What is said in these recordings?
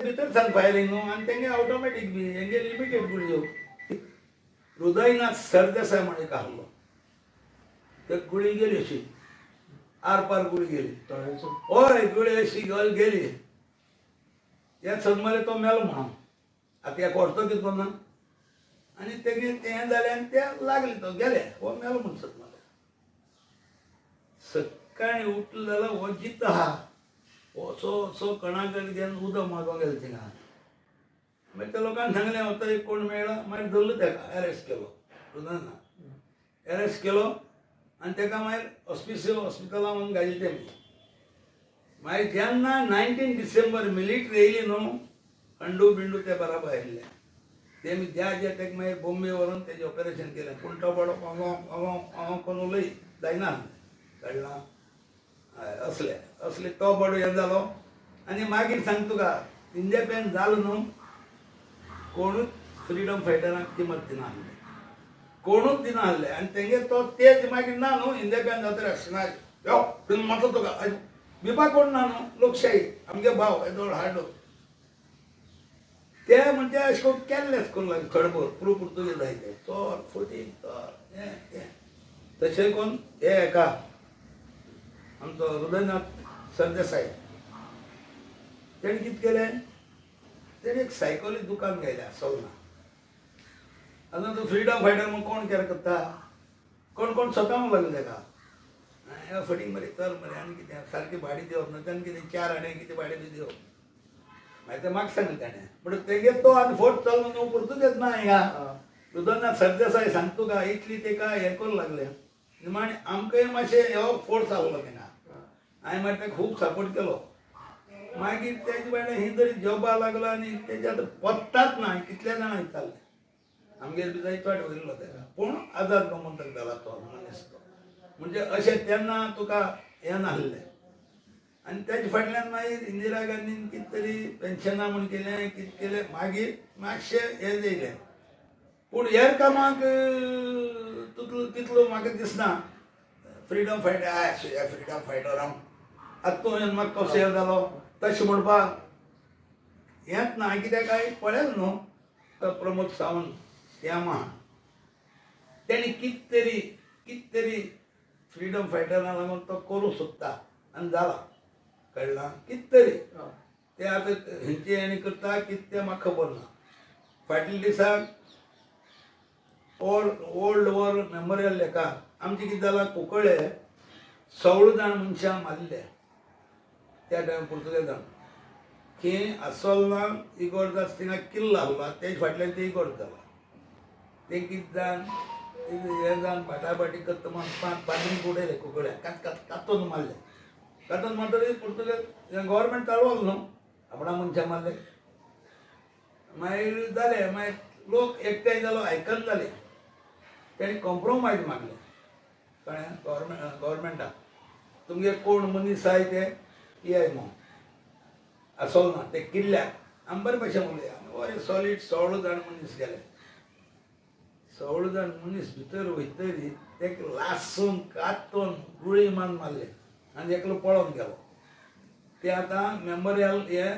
आनी तेंगे ऑटोमॅटीक बी हेंगे लिमिटेड गुळयो हृदयनाथ सरदेसाय म्हण एक आहलो ते गुळी गेली अशी. आर पार गुळी गेली. हय गुळी अशी गल गेली. हे सदमले तो मेलो म्हणून. आता ह्या करतो कितें ना. आनी तेगे तें जालें आनी ते लागले तो गेले. हो मेलो म्हण सदमले सकाळी उठलो जाल्यार हो. जित आहा असो असो कडेन घेवन उदक मागोंक गेलो थिंगा मागीर त्या लोकांक सांगलें वता एक कोण मेळ्ळा मागीर धरलो तेका अरेस्ट केलो. ना अरेस्ट केलो. आनी तेका मागीर हॉस्पिटल हॉस्पिटलां म्हणून घाली तेमी मागीर जेन्ना नायन्टीन डिसेंबर मिलिटरी येयली न्हू खंडू बिंडू ते बराबर आयिल्ले तेमी ज्या ज्या तेका मागीर बॉम्बे व्हरून तेजें ऑपरेशन केलें. पूण तो बडो हांव हांगो हांगो कोण उलय जायना काडलां असले असले तो बडो हें जालो आनी मागीर सांग तुका इंडिपेंडंट जालो न्हू कोणूच फ्रिडम फायटरांक किंमत दिना आसले कोणूच दिना आसले आनी तेंगे तो तेज मागीर ना न्हू इंडिपेंडंट जाता अशनाय यो तुमी मातो तुका बिपा कोण ना न्हू लोकशाही आमगे भाव येदोळ हाडलो ते म्हणजे अशें करून केल्लेच करून लागले? खडबर प्रू पुर्तुगेज जाय ते. चोर फटींग चोर तशें करून हे हेका आमचो हृदयनाथ सरदेसाय तेणें कितें केलें तेणें एक सायकली दुकान घायल्या सोलना आतां तो फ्रिडम फायटर म्हूण कोण केअर करता? कोण कोण स्वताक लागले तेका हे फटींग मरे चल मरे आनी कितें सारकी भाडी दिवप ना तेन्ना कितें चार आनी कितें भाडी बी दिवप मागीर तें म्हाका सांगलें ताणें म्हणून तेगे तो आनी फोट चल न्हू पुर्तुगेज ना हिंगा हृदयनाथ सरदेसाय सांग तुका इतली तेका हें करूं लागलें? निमाणे आमकांय मातशें हो फोर्स आहलो थिंगा हांवें मागीर ताका खूब सपोर्ट केलो. मागीर तेजे वांगडा ही तरी जॉबा लागलो आनी तेजे आतां पत्ताच ना कितले जाणां विचारले आमगेर बी जाय वाट वयल्लो तेका पूण आजाद गोमंतक जाला तो मनीस तो म्हणजे अशें तेन्ना तुका हें नासलें आनी तेजे फाटल्यान मागीर इंदिरा गांधीन कितें तरी पेन्शनां म्हूण केलें कितें केलें मागीर मातशें हें जायलें पूण हेर कामाक तितलो तितलो म्हाका दिसना freedom fighter I freedom fighter हांव येवन म्हाका कसो हें जालो तशें म्हणपाक हेंच ना कित्याक हांवें पळयलें न्हू तो प्रमोद सावंत श्यामा तेणी कित तरी कित तरी फ्रिडम फायटरांक लागून तो करूं सोदता आनी जाला कळ्ळां कित तरी ते आतां खंयचे आनी करता कितें तें म्हाका खबर ना फाटल्या दिसाक ओल्ड ओल्ड वॉर मेमोरियल लेखा. आमचें कितें जालां कुंकळे. सवळ जाण मनशां मारले. त्या टायम पुर्तुगेजान खंय आसोलना इगोर जाता थिंगा किल्ल आहलो तेज फाटल्यान ते इगोर जाला ते कितें जावन हें जावन बाटाबाटी करता म्हण पांच पांच उडयले कुकड्या. कात कात कातून मारले. कातून मारतकीर पुर्तुगेज गोवोरमेंट चालवलो न्हू आपणा मनशां मारले. मागीर जालें मागीर लोक एकठांय जालो आयकन जाले तेणी कॉम्प्रोमायज मागले कळ्ळें गोवोरमेंट गोवोरमेंटाक तुमगे कोण मनीस आहाय ते येय म्हणून आसोल ना ते किल्ल्याक आमी बरे भशेन उलया बरें सॉलीड जाण मनीस गेले. सोळो जाण मनीस भितर वयतरी तेका लासून कातून गुळी मान मारले. आनी एकलो पळून गेलो. ते आतां मेमोरियल हे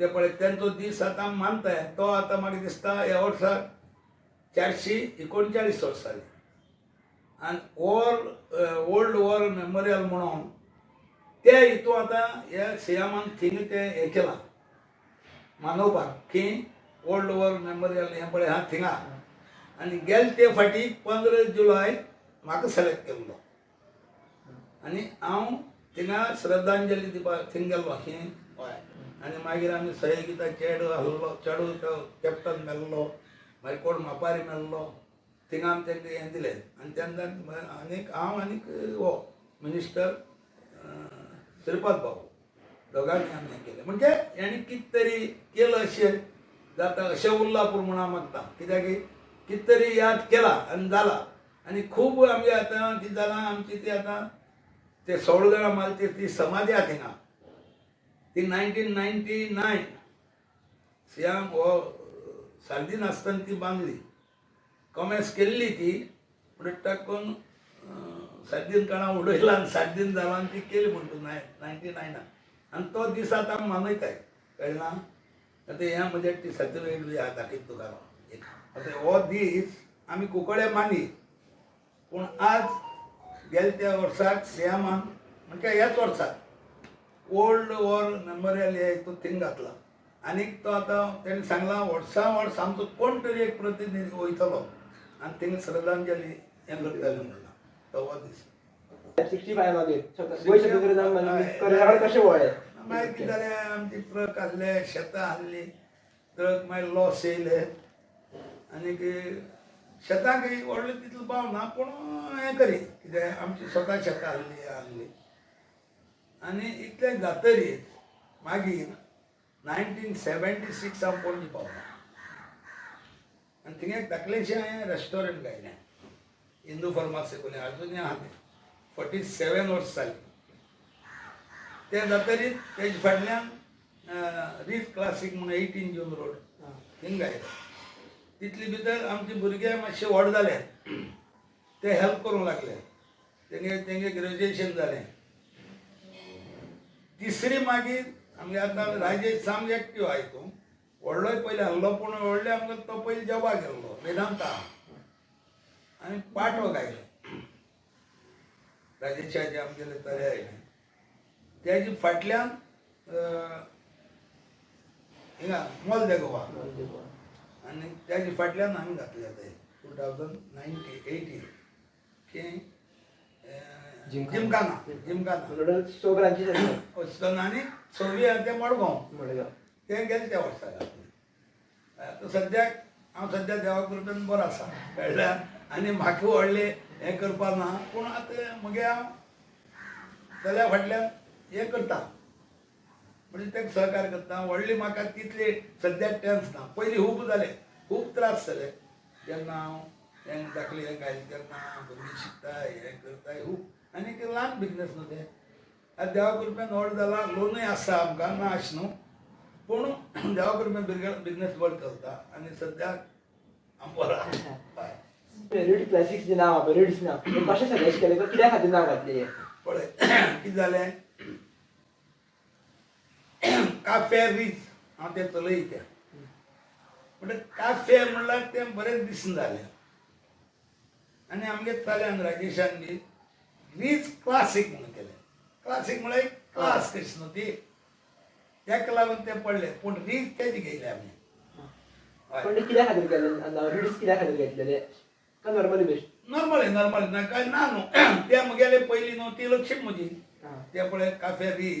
ते पळय त्यांचो दीस आतां मानताय. तो आतां म्हाका दिसता ह्या वर्साक चारशी एकोणचाळीस वर्सांनी. Uh, आणि आनी वॉर ओल्ड वॉर मेमोरियल म्हणून ते हितू आतां हे सियामान थिंग ते हें केलां. मानवपाक की ओल्ड वॉर मेमोरियल हें पळय हा थिंगा आनी गेले ते फाटी पंदरा जुलय म्हाका सिलेक्ट केल्लो आनी हांव थिंगा श्रद्धांजली दिवपाक थिंग गेल्लो खंय हय आनी मागीर आमी सहयोगिता चेडू आहलो चेडू कॅप्टन मेल्लो मागीर कोण मापारी मेल्लो. थिंगा आम तेंका हें दिलें आनी तेन्ना आनीक हांव आनीक हो मिनिस्टर श्रीपाद भाऊ दोगांनी आमी हें केलें. म्हणजे हेणी कितें तरी केलं अशें जाता अशें उरला पूण म्हूण हांव मागता कित्याक कितें तरी याद केला आनी जाला आनी खूब आमगे आतां कितें जालां आमची ती आतां ते सोळा जाणां ती समाधी आहा थिंगा ती नायन्टीन नायन्टी नायन श्याम हो सार्दीन आसतना ती बांदली कॉमेस केल्ली ती पूण टाकून सात दिन काणा उडयला आनी सात दिन जालो आनी ती केली म्हणटा नाय नायन्टी नायनाक आनी तो दीस आतां आमी मनयताय कळ्ळें ना? आतां ह्या म्हज्या टिसाचे वेगळी आहा दाखयत तुका हांव एक. आतां हो दीस आमी कुंकळे मानी. पूण आज गेल्या त्या वर्साक सियामान म्हणजे ह्याच वर्साक ओल्ड वॉर मेमोरियल हे हितून थिंग घातला. आनीक तो आतां तेणें सांगला वर्सां वर्स आमचो कोण तरी एक प्रतिनिधी वयतलो आनी थिंग श्रद्धांजली हें करतले म्हणला तो हो दीस सिक्स्टी फाय करियराक कशें वळ्ळें आमची ट्रक आहले शेतां आहली ट्रक मागीर लॉस येयले आनीक शेतांक व्हडलें तितलो पावना पूण हें करी कितें आमची स्वता शेतां आहली आहली आनी इतलें जातरीच मागीर नायन्टीन सेवेंटी सिक्स पणजी पावलो. आनी थिंगा एक हांवें रेस्टॉरंट गायलें हिंदू फार्मासी कोणी अजुनूय आहा. तें फोर्टी सेवन वर्स जाली ते जातरी तेजे फाटल्यान रीच क्लासीक म्हणून एटीन जून रोड थिंग गायलें. तितले भितर आमचे भुरगे मातशे व्हड जाले ते हेल्प करूंक लागले. तेंगे तेंगे ग्रेज्युएशन जालें तिसरी मागीर आमगे आतां राजेश सामके एक्टीव आहा हितून व्हडलोय पयलीं आहलो पूण व्हडले आमकां तो पयलीं जॉबाक गेल्लो वेदांता. आनी पाठो गायलो राजेशाचे आमगेले तळे आयले त्याची फाटल्यान हिंगा मोल दे गोवा. आनी त्याची फाटल्यान आमी घातले आतां टू थावजंड नायन्टी एटीन की अं, जिमखाना. जिमखाना स ब्रांचीस आनी सव्वी आहा ते मडगांव. मडगांव. ते गेले त्या वर्साक आतां सद्याक हांव सद्या देवा कृपेन बरो आसा कळ्ळें आनी म्हाका व्हडले हें करपा ना. पूण आतां मगे हांव चल्या फाटल्यान हें करता. म्हणजे तेका सहकार करता. व्हडली म्हाका तितली सद्या टेन्स ना पयलीं खूब जाले खूब त्रास जाले जेन्ना हांव हें दाखले हें गायलें तेन्ना भुरगीं शिकताय हें करताय खूब आनी ल्हान बिजनस न्हू ते आतां देवा कृपेन व्हड जाला लोनूय आसा आमकां ना? अशें न्हू पूण देवा कृपेन बिजनस बरो चलता आनी सद्याक बरो. हय जे नांव नांव. ते कशें सजेस्ट केलें कित्या खातीर नांव घातलें? पळय कितें जालें काफे रीच हांव तें चलयता म्हणजे काफे म्हणल्यार तें बरें दिसना जालें आनी आमगे चल्यान राजेशान बी रीच क्लासीक म्हणून केलें क्लासीक एक क्लास कशी न्हू ती तेका लागून तें पडलें. पूण रीच तेजी घेयली आमी हय. पण ते कित्या खातीर केलें नांव रिड्स कित्या खातीर घेतलेले? का नॉर्मली बेस्ट नॉर्मल आहे नॉर्मल ना काय ना न्हू ते मुगेले पयलीं न्हू ती लक्षीप म्हजी हां. ते पळय काफे री.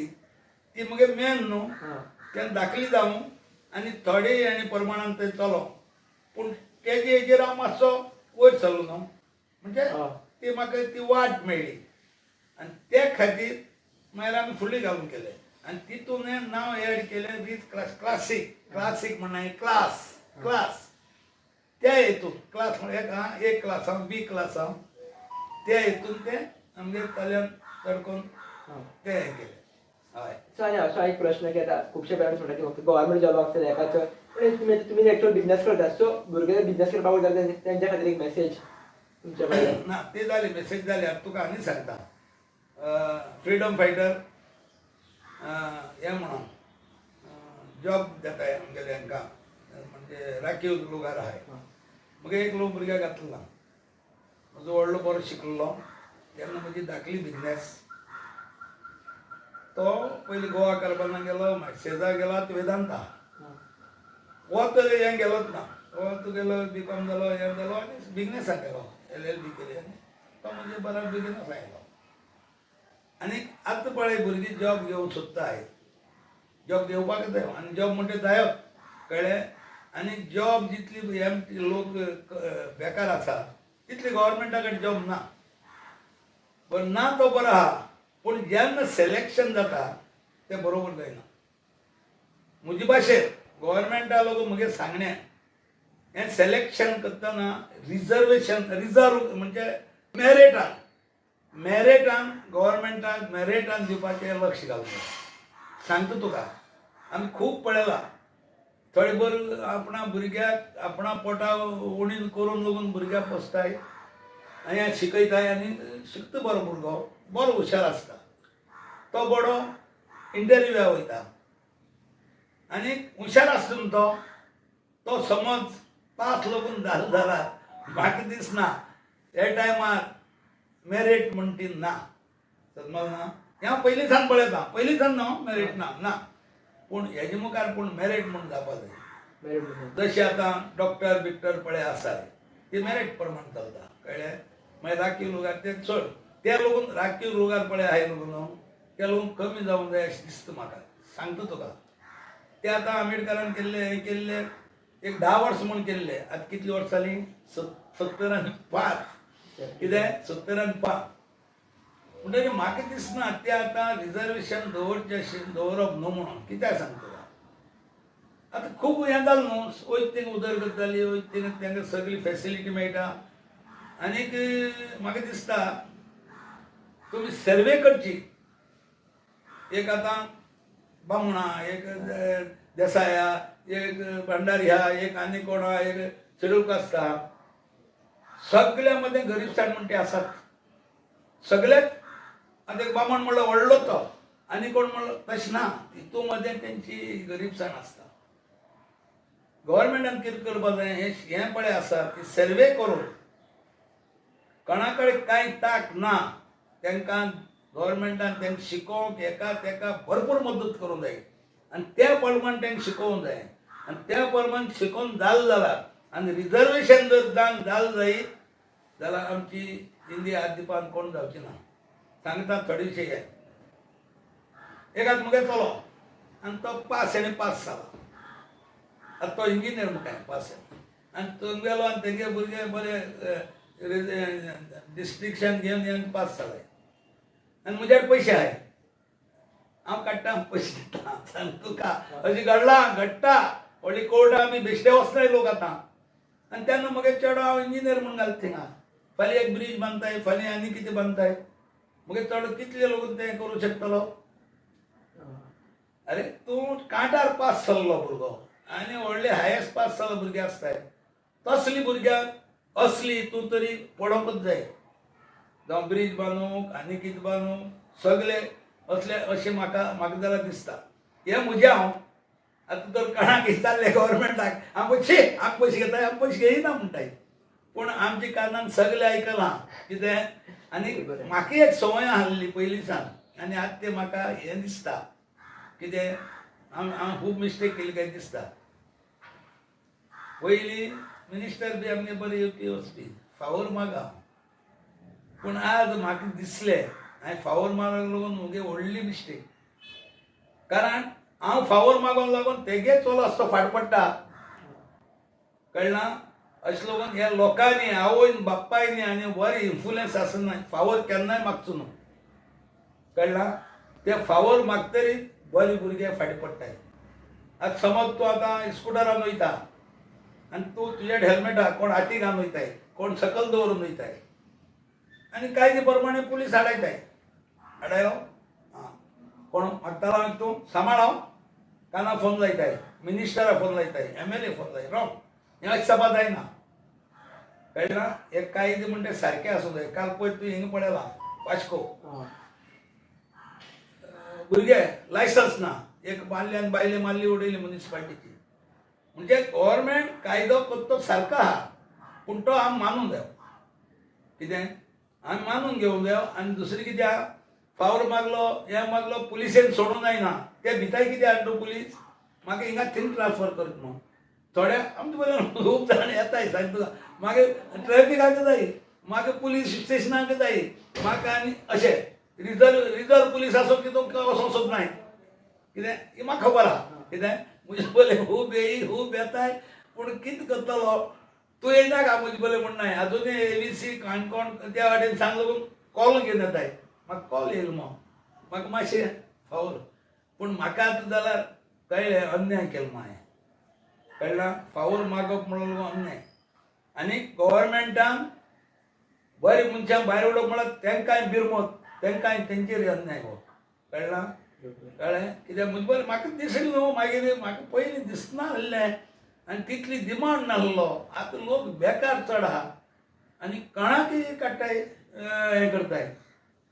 ती मुगे मेन न्हू हां. तेन्ना धाकली जावं आनी थोडे आनी प्रमाणान ते चलो. पूण तेजे हेजेर हांव मातसो वयर सरलो न्हू म्हणजे. ती म्हाका ती वाट मेळ्ळी आनी ते खातीर मागीर आमी फुडली घालून केले आनी तितून हें नांव एड केलें रीच क्लास क्लासीक क्लासीक म्हणना क्लास क्लास त्या हेतून क्लास म्हणजे एक क्लास हांव बी क्लास हांव त्या हेतून ते आमगे तल्यान तडकोन हां. ते हें केलें. हय. सो आनी असो एक प्रश्न की आतां खुबशे पेरंट्स म्हणटा की फक्त गव्हर्मेंट जॉब आसता एकाचो. पण तुमी तुमी एक्चुअल बिजनेस करता सो भुरगे बिजनेस करपाक वयता तें- तेंच्या खातीर एक मेसेज तुमच्या ना ते जाले मेसेज जाले आतां तुका आनी सांगता. फ्रिडम फायटर हें म्हणून. जॉब दिताय आमगेले हांकां म्हणजे राखीव लोगार आहाय मगे एक लोक भुरग्याक घातलो. म्हजो व्हडलो बरो शिकलेलो तेन्ना म्हजी धाकली बिजनेस तो पयलीं गोवा कारबाना गेलो मार्सेजा गेलो वेदांता. हो. तर हें गेलोच ना. हो तुगेलो बी कॉम जालो हें जालो आनी बिजनेसाक गेलो एल एल बी केली. आनी तो म्हणजे बरो बिजनेस आयलो आनी आतां पळय भुरगीं जॉब घेवंक सोदता सोदताय जॉब घेवपाक जाय आनी जॉब म्हणटा जायत कळ्ळें आनी जॉब जितली एम लोक बेकार आसा तितली गव्हर्मेंटा कडेन जॉब ना. पण ना तो बरो आहा पूण जेन्ना सिलेक्शन जाता तें बरोबर जायना म्हजे भाशेन गोवोरमेंटा लोक म्हगे सांगणें हें सिलेक्शन करतना रिजर्वेशन रिजर्व म्हणजे मेरिटान मॅरेटान गोवोरमेंटाक मॅरेटान दिवपाचें लक्ष घालता सांगता तुका आमी खूब पळयलां थोडे भर आपणा भुरग्याक आपणा पोटा उणीन करून लागून भुरग्याक पोसताय आनी शिकयताय आनी शिकता बरो भुरगो बरो हुशार आसता तो बडो इंटरव्यूया वयता. आनी हुशार आसून तो तो समज पास लागून जालो जाल्यार म्हाका दिसना. त्या टायमार मेरीट म्हण ती ना. समज ना. हें हांव पयलींच्यान पळयता पयलींच्यान न्हू मेरीट ना ना पूण हेजे मुखार पूण मेरीट म्हूण जावपा जाय. जशी आता डॉक्टर बिक्टर पळय आसात ती मेरीट प्रमाण चलता कळ्ळें मागीर राखीव रोगार ते चड त्या लागून राखीव रोगार पळय आहाय न्हू त्या लागून कमी जावंक जाय अशें दिसता म्हाका सांगता तुका. ते आतां आंबेडकरान केल्ले हें केल्ले एक धा वर्स म्हूण केल्ले. आतां कितलीं वर्सां जालीं सत सत्तर आनी पांच. कितें सत्तर आनी पांच म्हाका दिसना ते आतां रिजर्वेशन दवरचें अशें दवरप न्हू म्हणून. कित्याक सांगता आतां खूब हें जालें न्हू वयत थिंग उदरगत जाली वयत थिंग तांकां सगळी फेसिलिटी मेळटा आनीक म्हाका दिसता तुमी सर्वे करची एक आतां बामणा एक अ, देसाया एक भंडारी हा एक आनी कोण हा एक शेड्यूल कास्ट सगळ्यामध्ये गरीब म्हणते असतात. आसात सगळ्यात आतां एक बामण म्हणलो व्हडलो तो. आनी कोण म्हणलो तशें ना तितू मध्ये तेंची गरीबसाण आसता गव्हर्मेंटान कितें करपा जाय हें हें पळय आसा की सर्वे करून कोणा कडेन कांय ताक ना तांकां गव्हर्मेंटान तांकां शिकोवंक एका तेका भरपूर मदत करूंक जाय आनी त्या प्रमाण तांकां शिकोवंक जाय आनी त्या प्रमाण शिकोवन जाल जाला आनी रिजर्वेशन जर जावन जालें जायत जाल्यार आमची इंडिया आदिपान कोण जावची ना सांगता थोडेशे हे एक आतां मुगे चलो. आनी तो पास आनी पास जाला आतां तो इंजिनियर मुखार पास आनी तो गेलो आनी तेंगे भुरगे बरे डिस्ट्रिक्शन घेवन घेवन पास जाले आनी म्हज्यार पयशे आहाय हांव काडटा पयशे दिता. सांग तुका अशें घडलां घडटा व्हडली कोर्ट आमी बेश्टे वचनाय लोक आतां. आनी तेन्ना म्हगे चेडो हांव इंजिनियर म्हूण घालता थिंगा फाल्यां एक ब्रीज बांदताय फाल्यां आनी कितें बांदताय मगे चेडो कितले लोक तें करूं शकतलो? अरे तूं कांटार पास जाल्लो भुरगो आनी व्हडले हायेस्ट पास जाल्लो भुरगे आसताय तसली भुरग्याक असली तूं तरी पडोवंकच जाय. जावं ब्रीज बांदूंक आनी कितें बांदूंक सगळे असले अशें म्हाका म्हाका जाल्यार दिसता हें म्हजें हांव आतां तर कोणाक विचारलें गव्हर्मेंटाक हांव पयशे हांव पयशे घेताय हांव पयशे घेयना म्हणटाय पूण आमच्या कारणान सगळे आयकलां कितें आनी. म्हाका एक संवय आहली पयलींच्यान आनी आतां ते म्हाका हें दिसता. कितें हांव हांव खूब मिस्टेक केली काय दिसता. पयलीं मिनिस्टर बी आमगे बरे येवपी वचपी फावोर मागा. पूण आज म्हाका दिसलें. हांवें फावोर मागूंक लागून म्हगे व्हडली मिस्टेक कारण हांव फावोर मागोंक लागून तेगे चलो आसतो फाटपडटा कळना अशें लागून ह्या लोकांनी आवयन बाप्पायनी आनी बरें इन्फ्लुयन्स आसना फावर केन्नाय मागचो न्हू. कळना ते फावर मागतरी बरे भुरगे फाटी पडटाय. आतां समज तूं आतां स्कुटरान वयता. आनी तूं तुज्या हेल्मेटा कोण हाती घालून वयताय. कोण सकल दवरून वयताय. आनी कायदे प्रमाणे पुलीस हाडायताय. हाडायो? आं कोण मागतालो हांवें तूं? सांबाळाव काना फोन लायताय. मिनिस्टरा फोन लायताय. एम एल ए फोन लाय. रॉंग हें अशें जावपा जायना कळना हे कायदे म्हणटे सारके आसूं जाय काल पयर तूं हिंगा पळयलां वास्को हय. भुरगे लायसन्स ना. एक मारल्यान बायले मारली उडयली म्युनिसिपाल्टीची म्हणजे गव्हर्मेंट कायदो करतो सारको आहा पूण तो आमी मानूंक जायो कितें आमी मानून घेवंक जायो आनी दुसरें कित्याक फावर मागलो हें मागलो पुलिसेन सोडूंक जायना ते भिताय कितें तो पुलीस? म्हाका हिंगा थिंग ट्रान्सफर करत म्हणून. थोड्या आमचे बोला खूब जाण येताय सांग तुका मागीर ट्रॅफिकाक मागे पोलीस पुलीस स्टेशनाक जाय म्हाका आनी अशें रिजर्व रिजर्व पुलीस आसूं की तुमकां वचोंक सोदनाय कितें ही म्हाका खबर आहा कितें म्हजे बोले हो खूब येयी हो खूब येताय पूण कितें करतलो? तूं येयना का म्हजे म्हण म्हणनाय आजुनूय ए बी सी काणकोण त्या वाटेन सांगलो लागून कॉल घेवन येताय म्हाका कॉल येयलो मो म्हाका मातशें फावल पूण म्हाका आतां जाल्यार कळ्ळें अन्याय केलो मा हांवें कळ्ळां फावोर मागप म्हणून अन्याय आनी गव्हर्मेंटान बरें मनशांक भायर उडोवप म्हणत तेंकांय बिरमत तेंकांय तेंचेर अन्याय गो कळ्ळां कळ्ळें कित्याक म्हजे पयलीं म्हाका दिसलें न्हू हो, मागीर म्हाका पयलीं दिसना आसलें आनी तितली डिमांड नासलो आतां लोक बेकार चड आहा आनी कोणाकय काडटाय हें करताय.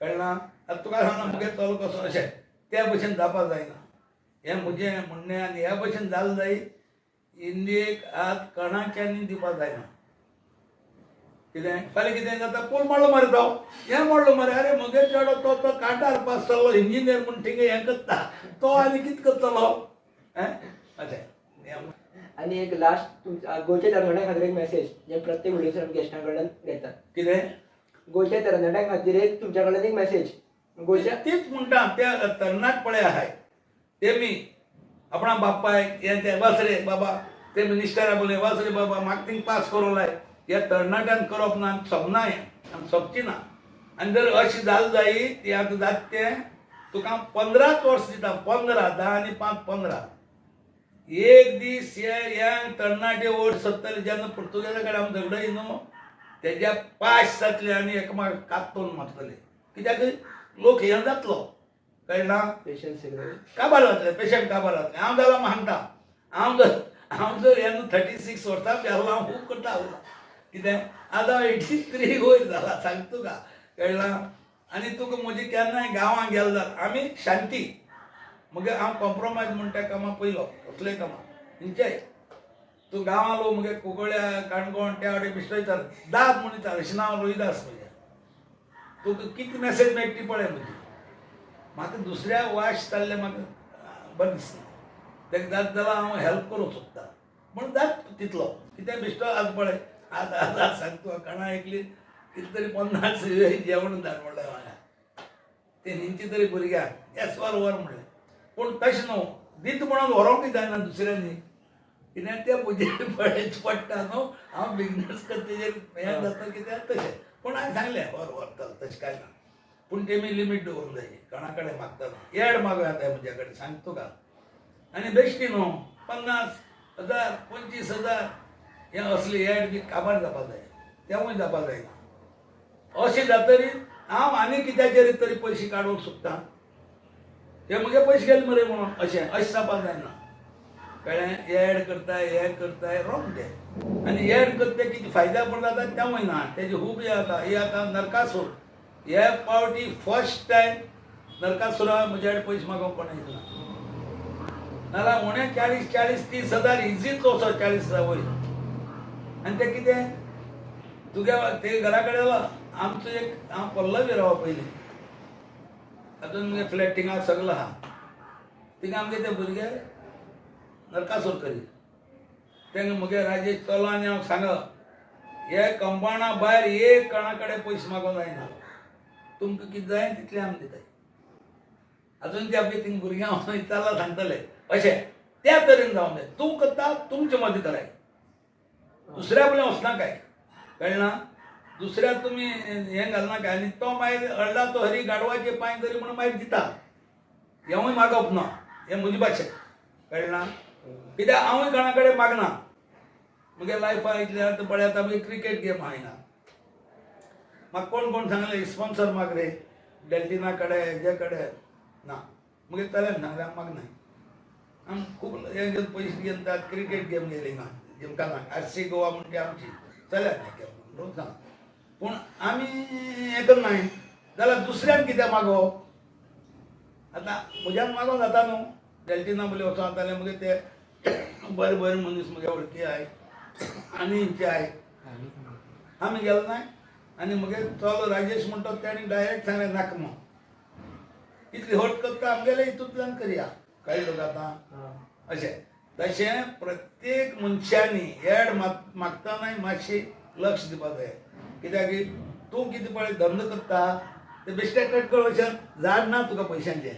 कळना आतां तुका सांगना मुगे चलो कसो अशें त्या भशेन जावपा जायना. हें म्हजें म्हणणें आनी ह्या भशेन जालें जायत इंडियेक आज कोणाच्यानी दिवपा जायना कितें? फाल्यां कितें? जाता पूल मारलो मरे तो हें मारलो मरे. अरे मगे चेडो तो तो कांटार पास जालो इंजिनियर म्हूण थिंगा हें करता तो आनी कितें करतलो अशें आणि एक लास्ट तुमच्या गोंयच्या तरणाट्यां खातीर एक मेसेज जे प्रत्येक व्हिडिओचेर आमी गेस्टां कडल्यान घेतात कितें? गोंयच्या तरणाट्यां खातीर एक तुमच्या कडल्यान एक मेसेज गोंयच्या तीच म्हणटा त्या तरणाट पळय आहाय तेमी बापाय हे ते रे बाबा ते मिनिस्टरा बोले रे बाबा म्हाका थिंग पास करोलाय लाय ह्या तरणाट्यान करप ना सपना हें आनी सोबची ना. आनी जर अशी जाल जायी ती आतां जात तें तुका पंदराच वर्स दिता पंदरा धा आनी पांच पंदरा एक दीस हे ह्या तरणाटे वोट सत्तले जेन्ना पुर्तुगेजा कडेन आमी झगडय न्हू तेज्या पाश जातले आनी एकामेकाक कातून मारतले कित्याक? लोक हें जातलो. कळना पेशंट सिगरेट काबार जातले पेशंट काबार जातले हांव जाल्यार सांगता हांव जर हांव जर येन्ना थर्टी सिक्स वर्सां गेलो हांव खूब करता कितें? आतां एटी थ्री वयर जाला सांग तुका कळना आनी तुका म्हजी केन्नाय गांवांत गेलो जाल्यार आमी शांती. मगे हांव कॉम्प्रोमायज म्हण त्या कामां पयलो कसलेय कामां खंयचेय तूं गांवां लोक मगे कुंकळ्या काणकोण त्या वाटेन बिश्टयतात दाद म्हूण दिता अशें नांव रोहिदास म्हजें तुका कितें मॅसेज मेळटी पळय म्हजी म्हाका दुसऱ्या वाश जाल्ले म्हाका बरें दिसना तेका जात जाल्यार हांव हेल्प करूंक सोदता पूण जात तितलो कित्याक बेश्टो आज पळय आज आज आज सांग तुका कोणा एकली कितें तरी पन्नास जेवण धाड म्हणलें म्हाका ते हेंची तरी भुरग्याक एसवर वर म्हणलें. पूण तशें न्हू दीत म्हणून व्हरोंकूय जायना दुसऱ्यांनी. कित्याक ते म्हजेर पळयच पडटा न्हू हांव बिजनस करता तेजेर हें. जाता कित्याक तशें पूण हांवें सांगलें? व्हर व्हरतलो तशें कांय ना. पूण तेमी लिमीट दवरूंक जाय कोणा कडेन मागतात? एड मागूं येता म्हजे कडेन सांग तुका आनी बेश्टी न्हू पन्नास हजार पंचवीस हजार हें असली एड बी काबार जावपा जाय तेवूय जावपा जायना अशें जातरीत हांव आनी कित्याचेर तरी पयशे काडूंक सोदतां हे म्हगे पयशे गेले मरे म्हणून अशें अशें जावपा जायना कळ्ळें एड करताय हें करताय रोंग तें आनी एड करता कितें फायद्या पूण जाता तेवूय ना तेजे खूब हे जाता हे आतां नरकासूर. हे पावटी फर्स्ट टायम नरकासुरा म्हजे कडेन पयशे मागोवंक कोणा येतला नाल्यार उणे चाळीस चाळीस तीस हजार इजीच वचो चाळीस हजार वयर आनी तें कितें तुगे ते घरा कडेन आला. आमचो एक हांव पल्लवी रावप पयलीं तातूंत मुगे फ्लॅट थिंगा सगलो आहा थिंगा आमगे ते भुरगे नरकासूर करी. तेंका मुगे राजेश चलो आनी हांव सांगप हे कंपाउंडा भायर एक कोणा कडेन पयशे मागोवंक जायना तुमकां कितें जाय तितलें आमी दिताय अजून ते आमगे भुरग्यां वचून विचारला सांगतले अशें त्या तरेन जावं जाय तूं करता तुमचे मदत कराय. दुसऱ्या फुडें वचनाकाय कळना दुसऱ्या तुमी हें घालनाका आनी तो मागीर हळदा तो हरी गाडवाचे पांय तरी म्हणून मागीर दिता. हेंवूय मागप ना हें म्हजी भाशा कळना कित्याक हांवूय कोणा कडेन मागना म्हगे लायफा इतलें आतां पळय आतां क्रिकेट गेम आयना म्हाका कोण कोण सांगले स्पॉन्सर माग रे डेल्टिना कडेन हेजे कडेन ना. मुगे त्याला सांगले हांव मागनाय आम खूब हे पयशे घेवन तात क्रिकेट गेम गेली ना जिमकाना. आर सी गोवा म्हणते आमची. चल्यात हें रोज सांग पूण आमी हें नाही. जाल्यार दुसऱ्यान कितें मागोवप आतां म्हज्यान मागो जाता न्हू. डेल्टिना बोली वचों जातालें मुगे ते बरे बरे मनीस मुगे वळखी आय आनी हेंचे आहाय आमी गेलो नाय आनी मुगे चलो राजेश म्हणटा तेणी डायरेक्ट सांगलें नाका म्हूण इतली हट करता आमगेले हितूंतल्यान करया. कळ्ळें तुका आतां? अशें. तशें प्रत्येक मनशांनी एड माग मागतना मातशी लक्ष दिवपा जाय कित्याक की तूं कितें पळय धंदो करता? ते बेश्टे कटकळ अशें झाड ना तुका पयशांचें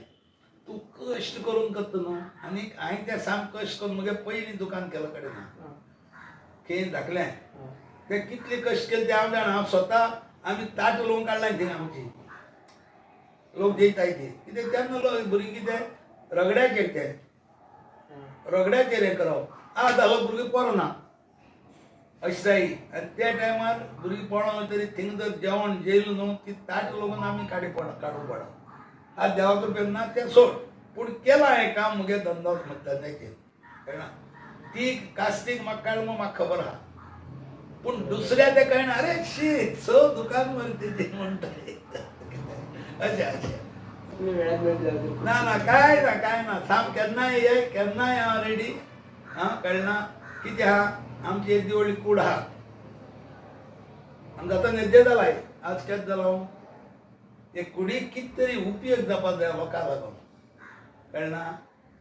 तूं कश्ट करून करता न्हू आनी हांवें तें साम कश्ट करून म्हगे पयलीं दुकान केलो कडेन. खंय धाकलें ते कितले कश्ट केले ते हांव जाणा हांव स्वता आमी ताट लोवन काडलाय थिंग आमची. लोक जेताय ते. कित्याक तेन्ना लोक भुरगीं कितें रगड्याचेर ते रगड्याचेर हें करप आज जालो भुरगीं पडना अशें जायी आनी त्या टायमार भुरगीं पडो तरी थिंग जर जेवण जेयलो न्हू ती ताट लोगून आमी काडी पडा काडूं पडा. आज देवा कृपेन ना तें सोड. पूण केलां हें काम मुगे धंदो तें. कळना ती कास्तीक म्हाका काडूंक म्हाका खबर आहा पूण दुसऱ्या ते कळना अरे शी स दुकान अशें तुमी मेळ्यात मेळत जाल्यार ना ना काय ना काय ना. साम केन्नाय ये? केन्नाय हांव रेडी हां कळना? कितें आहा आमची एक दिवळी कूड आहा आमकां आतां निर्देश जालाय आज केद जालो एक कुडीक कित तरी उपयोग जावपाक जाय लोकां लागून कळना?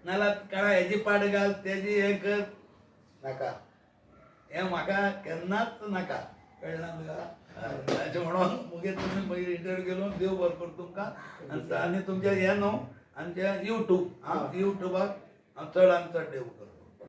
नाल्यार कळ्ळा हेजी पाड घाल तेजी हें कर. नाका. हें म्हाका केन्नाच नाका. कळना तुका अशें म्हणून मुगे तुमी मागीर इंटरव्यू केलो देव बरो कर तुमकां आनी तुमचें हें न्हू आमचें युट्यूब हां. युट्यूबाक हांव चड आनी चड देव